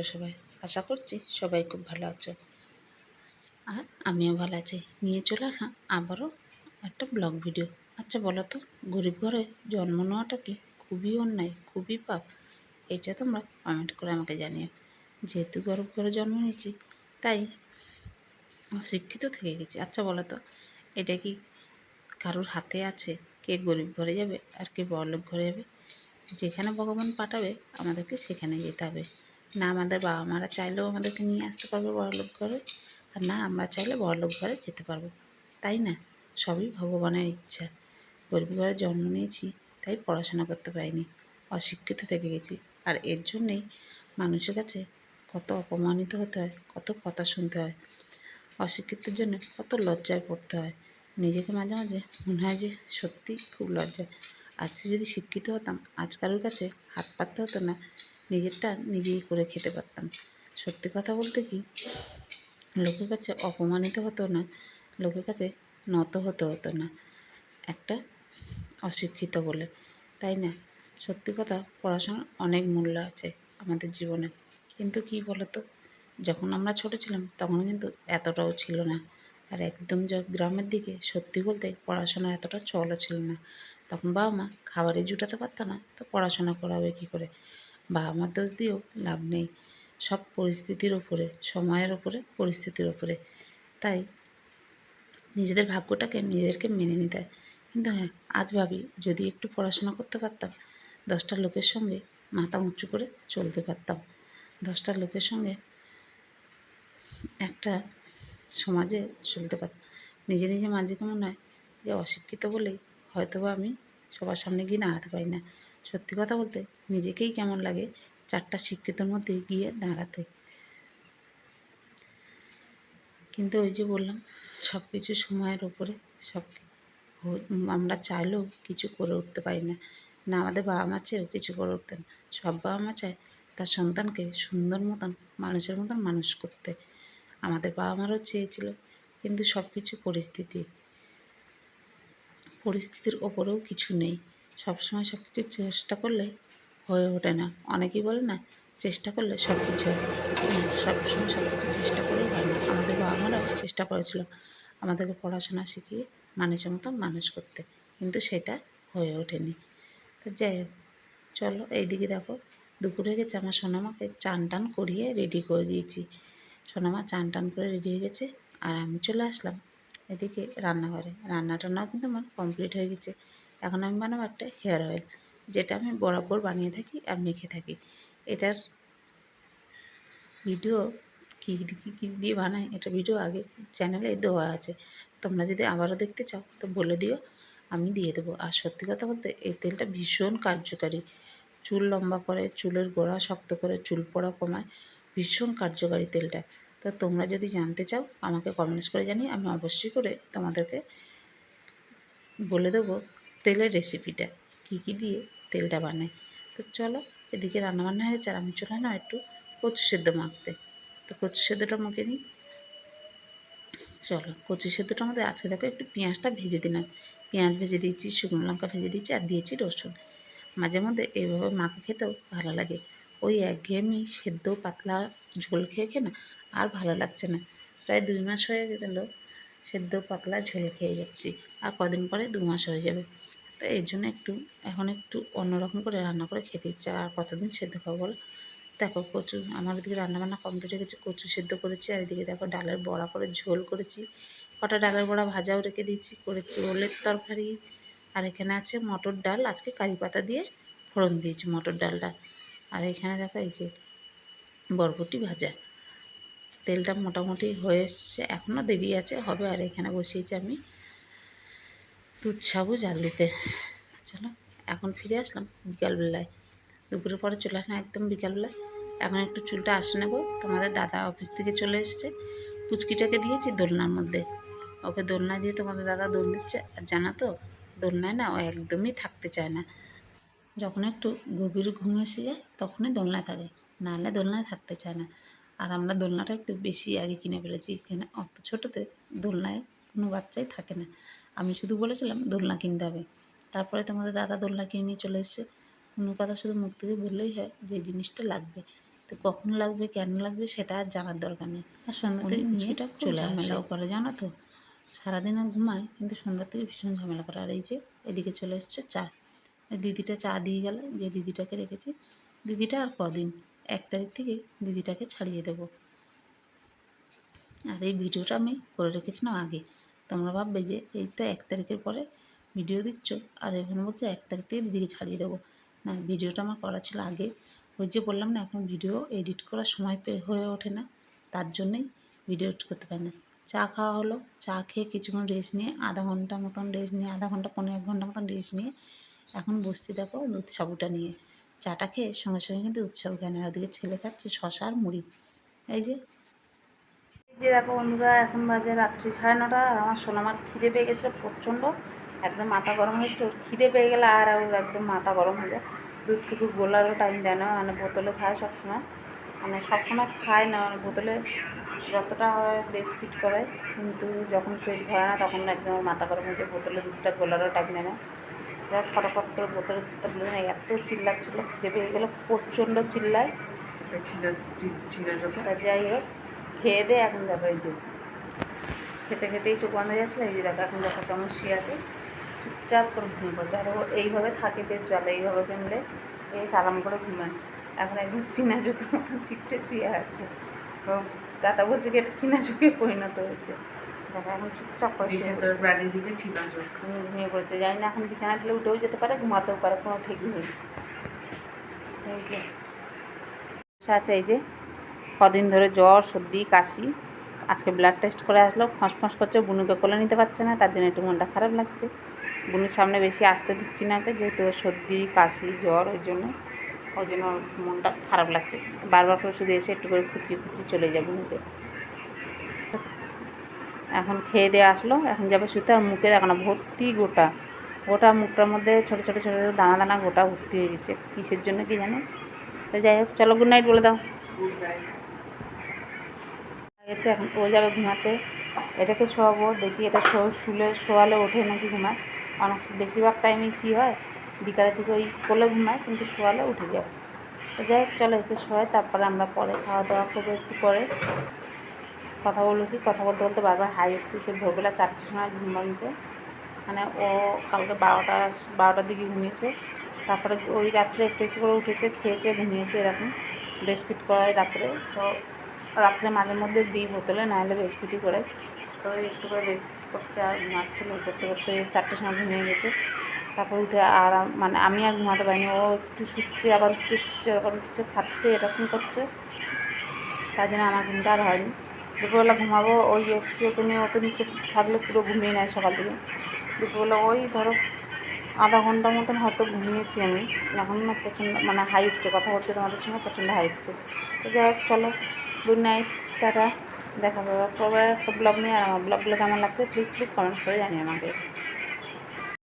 আছো সবাই? আশা করছি সবাই খুব ভালো আছো। আর আমিও ভালো আছি। নিয়ে চলে আসলাম আবারও একটা ব্লগ ভিডিও। আচ্ছা বলো তো, গরিব ঘরে জন্ম নেওয়াটা কি খুবই অন্যায়, খুবই পাপ? এটা তোমরা কমেন্ট করে আমাকে জানিও। যেহেতু গরিব ঘরে জন্ম নিয়েছি, তাই শিক্ষিত থেকে গেছি। আচ্ছা বলো তো, এটা কি কারোর হাতে আছে? কে গরিব ঘরে যাবে আর কে বড়লোক ঘরে যাবে? যেখানে ভগবান পাঠাবে, আমাদেরকে সেখানে যেতে হবে। না, আমাদের বাবা মারা চাইলেও আমাদেরকে নিয়ে আসতে পারবে বড়লোক ঘরে। আর না, আমরা চাইলে বড়লোক ঘরে যেতে পারব। তাই না? সবই ভগবানের ইচ্ছা। গরিব ঘরে জন্ম নিয়েছি, তাই পড়াশোনা করতে পারিনি। অশিক্ষিত থেকে গেছি। আর এর জন্যেই মানুষের কাছে কত অপমানিত হতে হয়, কত কথা শুনতে হয়। অশিক্ষিতের জন্য কত লজ্জায় পড়তে হয়। নিজেকে মাঝে মাঝে মনে হয় যে সত্যি খুব লজ্জা। আজকে যদি শিক্ষিত হতাম আজ কারোর কাছে হাত পাততে হতো না। নিজেরটা নিজেই করে খেতে পারতাম। সত্যি কথা বলতে কি, লোকের কাছে অপমানিত হতো না, লোকের কাছে নত হতে হতো না। একটা অশিক্ষিত বলে, তাই না? সত্যি কথা, পড়াশোনার অনেক মূল্য আছে আমাদের জীবনে। কিন্তু কি বলতো, যখন আমরা ছোট ছিলাম তখন কিন্তু এতটাও ছিল না। আর একদম গ্রামের দিকে, সত্যি বলতে পড়াশোনা এতটা চলও ছিল না। তখন বাবা মা খাবারে জুটাতে পারতো না, তো পড়াশোনা করাবে কী করে? বাবা মার দোষ দিয়েও লাভ নেই। সব পরিস্থিতির ওপরে, সময়ের ওপরে, পরিস্থিতির ওপরে। তাই নিজেদের ভাগ্যটাকে নিজেদেরকে মেনে নিতে হয়। কিন্তু হ্যাঁ আজ ভাবি যদি একটু পড়াশোনা করতে পারতাম, দশটা লোকের সঙ্গে মাথা উঁচু করে চলতে পারতাম। দশটা লোকের সঙ্গে একটা সমাজে চলতে পারতাম। নিজে নিজে মাঝে মনে হয় যে অশিক্ষিত বলেই হয়তো বা আমি সবার সামনে গিয়ে দাঁড়াতে পারি না। সত্যি কথা বলতে নিজেকেই কেমন লাগে চারটা শিক্ষিতর মধ্যে গিয়ে দাঁড়াতে। কিন্তু ওই যে বললাম সব কিছু সময়ের ওপরে সব আমরা চাইলেও কিছু করে উঠতে পারি না। না আমাদের বাবা মা চেয়েও কিছু করে উঠতে না। সব বাবা মা চায় তার সন্তানকে সুন্দর মতন, মানুষের মতন মানুষ করতে। আমাদের বাবা মারও চেয়েছিল, কিন্তু সব কিছু পরিস্থিতি, পরিস্থিতির ওপরেও কিছু নেই। সবসময় সব কিছু চেষ্টা করলে হয়ে ওঠে না। অনেকেই বলে না, চেষ্টা করলে সব কিছু সবসময় সব কিছু চেষ্টা না। আমাদের বাবা চেষ্টা করেছিল আমাদেরকে পড়াশোনা শিখিয়ে মানুষের মতো মানুষ করতে। কিন্তু সেটা হয়ে ওঠেনি। তো যাই হোক, চলো এইদিকে দেখো। দুপুর গেছে, আমার সোনামাকে চান টান করিয়ে রেডি করে দিয়েছি। সোনামা চান টান করে রেডি হয়ে গেছে আর আমি চলে আসলাম এদিকে রান্নাঘরে। রান্না টান্নাও কিন্তু আমার কমপ্লিট হয়ে গেছে। এখন আমি বানাবো একটা হেয়ার অয়েল, যেটা আমি বরাবর বানিয়ে থাকি আর মেখে থাকি। এটার ভিডিও কী কী কী দিয়ে বানাই? এটা ভিডিও আগে চ্যানেলে দেওয়া আছে। তোমরা যদি আবারও দেখতে চাও, তো বলে দিও, আমি দিয়ে দেবো। আর সত্যি কথা বলতে, এই তেলটা ভীষণ কার্যকারী। চুল লম্বা করে, চুলের গোড়া শক্ত করে, চুল পড়া কমায়, ভীষণ কার্যকারী তেলটা। তো তোমরা যদি জানতে চাও, আমাকে কমেন্টস করে জানিয়ে আমি অবশ্যই করে তোমাদেরকে বলে দেবো তেলের রেসিপিটা কী কী দিয়ে তেলটা বানায়? তো চলো, এদিকে রান্নাবান্না হয়েছে আর আমি চলে না একটু কচু সেদ্ধ মাখতে। তো কচু সেদ্ধটা মুখে নিই। চলো, কচু সেদ্ধটা মধ্যে আজকে দেখো, একটু পেঁয়াজটা ভেজে দিলাম। পেঁয়াজ ভেজে দিয়েছি, শুকনো লঙ্কা ভেজে দিয়েছি আর দিয়েছি রসুন। মাঝে মধ্যে এইভাবে মাখে খেতেও ভালো লাগে। ওই একঘেয়েমি সেদ্ধ পাতলা ঝোল খেয়ে খেয়ে না আর ভালো লাগছে না। প্রায় দুই মাস হয়ে গেল সেদ্ধ পাতলা ঝোল খেয়ে যাচ্ছি। আর কদিন পরে দু মাস হয়ে যাবে। তো এর জন্য একটু, এখন একটু অন্যরকম করে রান্না করে খেতে ইচ্ছে আর কতদিন সেদ্ধ খাব বলো? দেখো কচু, আমার এদিকে রান্নাবান্না কমপ্লিট হয়ে গেছে। কচু সেদ্ধ করেছি, আর এদিকে দেখো ডালের বড়া করে ঝোল করেছি। কটা ডালের বড়া ভাজাও রেখে দিয়েছি। করেছি ওলের তরকারি, আর এখানে আছে মটর ডাল। আজকে কারি পাতা দিয়ে ফোড়ন দিয়েছি মটর ডালটা। আর এখানে দেখো এই যে বরবটি ভাজা। তেলটা মোটামুটি হয়ে এসছে। এখনও দেরি আছে, হবে আর এখানে বসিয়েছি আমি দুধ সাবু জাল দিতে। চলো, এখন ফিরে আসলাম বিকালবেলায়। দুপুরের পরে চলে আসলাম একদম বিকালবেলায়। এখন একটু চুলটা আসে নেব। তোমাদের দাদা অফিস থেকে চলে এসছে। পুচকিটাকে দিয়েছি দোলনার মধ্যে। ওকে দোলনা দিয়ে তোমাদের দাদা দোল দিচ্ছে। আর জানা তো, দোলনায় না ও একদমই থাকতে চায় না। যখন একটু গভীর ঘুম এসে যায়, তখনই দোলনায় থাকে। নাহলে দোলনায় থাকতে চায় না। আর আমরা দোলনাটা একটু বেশি আগে কিনে ফেলেছি এখানে অত ছোটোতে দোলনায় কোনো বাচ্চাই থাকে না। আমি শুধু বলেছিলাম দোলনা কিনতে হবে। তারপরে তোমাদের দাদা দোলনা কিনে নিয়ে চলে এসছে। কোনো কথা শুধু মুখ থেকে বললেই হয় যে এই জিনিসটা লাগবে। তো কখন লাগবে কেন লাগবে সেটা আর জানার দরকার নেই। আর সন্ধ্যাতে কিছুটা চলে ঝামেলাও করে জানো তো? সারাদিন আর ঘুমায় কিন্তু সন্ধ্যার থেকে ভীষণ ঝামেলা করে। আর এই যে এদিকে চলে এসছে চা। দিদিটা চা দিয়ে গেল যে দিদিটাকে রেখেছি। দিদিটা আর কদিন? এক তারিখ থেকে দিদিটাকে ছাড়িয়ে দেবো। আর এই ভিডিওটা আমি করে রেখেছিলাম আগে। তোমরা ভাববে যে, এই তো এক তারিখের পরে ভিডিও দিচ্ছ, আর এখানে বলছে এক তারিখ থেকে দিদিকে ছাড়িয়ে দেবো। না, ভিডিওটা আমার করা ছিল আগে। ওই যে বললাম না, এখন ভিডিও এডিট করার সময় হয়ে ওঠে না, তার জন্যই ভিডিও এডিট করতে পারি না। চা খাওয়া হলো, চা খেয়ে কিছুক্ষণ রেস্ট নিয়ে, আধা ঘণ্টা মতন রেস্ট নিয়ে, আধা ঘণ্টা পনেরো এক ঘণ্টা মতন রেস্ট নিয়ে, এখন বসছি দেখো দুধ সাবুটা নিয়ে। চাটা খেয়ে সঙ্গে সঙ্গে কিন্তু উৎসব সাবু খায় না আর ওদিকে ছেলে খাচ্ছে শশা আর মুড়ি। এই যে। যে দেখো বন্ধুরা, এখন বাজে রাত্রি সাড়ে নটা আমার সোনামার খিদে পেয়ে গেছিল প্রচণ্ড। একদম মাথা গরম হয়েছিল খিদে পেয়ে গেলে আর ওর একদম মাথা গরম হয়ে যায়। দুধটুকু গোলারও টাইম দেয় না মানে বোতলে খায় সবসময়। মানে সবসময় খায় না মানে বোতলে যতটা হয় বেশ ফিট করে। কিন্তু যখন পেট ভরে না, তখন একদম মাথা গরম হয়ে যায়, বোতলে দুধটা গোলারও টাইম দেয় না। এবার ফটাফট করে বোতলে দুধটা বলে না এত চিল্লাচ্ছিল খিদে পেয়ে গেলে প্রচণ্ড চিল্লায়। যাই হোক খেয়ে দে এখন দেখো এই যে। খেতে খেতেই চোখ বন্ধ হয়ে যাচ্ছিল এই যে দেখো এখন দেখো কেমন শুয়ে আছে। চুপচাপ করে ঘুমিয়ে পড়ছে আর ও এইভাবে থাকে বেশ ভালো এইভাবে ফেললে বেশ আরাম করে ঘুমায়। এখন একদম চিনা মতন চিপটে শুয়ে আছে। ও দাদা বলছে কি এটা চিনা চোখে পরিণত হয়েছে। দেখো এখন চুপচাপ করে ঘুমিয়ে পড়েছে। জানি না এখন বিছানা দিলে উঠেও যেতে পারে ঘুমাতেও পারে কোনো ঠিক নেই। আছে এই যে কদিন ধরে জ্বর সর্দি কাশি। আজকে ব্লাড টেস্ট করে আসলো ফসফস করছে বুনুকে কোলে নিতে পারছে না তার জন্য একটু মনটা খারাপ লাগছে। বুনুর সামনে বেশি আসতে দিচ্ছি না ওকে যেহেতু সর্দি কাশি জ্বর ওই জন্য ওই জন্য মনটা খারাপ লাগছে। বারবার করে শুধু এসে একটু করে খুচি খুচি চলে যায় বুনুকে। এখন খেয়ে দিয়ে আসলো। এখন যাবে শুতে আর মুখে দেখো না, ভর্তি গোটা। গোটা মুখটার মধ্যে ছোটো ছোটো ছোটো ছোটো দানা দানা গোটা ভর্তি হয়ে গেছে। কিসের জন্য কি জানে? তো যাই হোক, চলো গুড নাইট বলে দাও। এখন ও যাবে ঘুমাতে। এটাকে শোয়াবো, দেখি এটা শো, শুলে, শোয়ালে ওঠে নাকি ঘুমায়। অনেক বেশিরভাগ টাইমে কী হয়? বিকালের দিকে ওই কোলে ঘুমায়, কিন্তু শোয়ালে উঠে যাবে তো যাই হোক, চলো একে শোয়াই, তারপরে আমরা পরে খাওয়া দাওয়া করব একটু পরে। কথা বলব কি, কথা বলতে বলতে বারবার হাই হচ্ছে, সে ভোরবেলা চারটের সময় ঘুম ভাঙছে। মানে ও কালকে বারোটা, বারোটার দিকে ঘুমিয়েছে। তারপরে ওই রাত্রে একটু একটু করে উঠেছে, খেয়েছে, ঘুমিয়েছে এরকম। ব্রেস্টফিট করায় রাত্রে। তো রাত্রে মাঝে মধ্যে দিই বোতলে না নাহলে ব্রেস্টফিটই করে। তো একটু করে ব্রেস্টফিট করছে আর ঘুমাচ্ছিল। করতে করতে চারটের সময় ঘুমিয়ে গেছে। তারপর উঠে আর মানে আমি আর ঘুমাতে পারিনি। ও একটু শুচ্ছে, আবার উঠছে, শুচ্ছে, আবার উঠছে, খাচ্ছে, এরকম করছে। তার জন্য আমার ঘুমটা আর হয়নি। দুপুরবেলা ঘুমাবো, ওই এসছি, ওকে নিয়ে ওকে নিচে থাকলে পুরো ঘুমিয়ে নেয় সকাল থেকে। দুপুরবেলা ওই ধরো আধা ঘণ্টা মতন হয়তো ঘুমিয়েছি আমি। এখন না প্রচণ্ড মানে হাই উঠছে, কথা বলছে তোমাদের সঙ্গে, প্রচণ্ড হাই উঠছে। তো যাই হোক, চলো গুড নাইট টাটা, দেখা যাবে পরে একটা ব্লগ নিয়ে আর আমার ব্লগগুলো কেমন লাগছে প্লিজ প্লিজ কমেন্ট করে জানি আমাকে।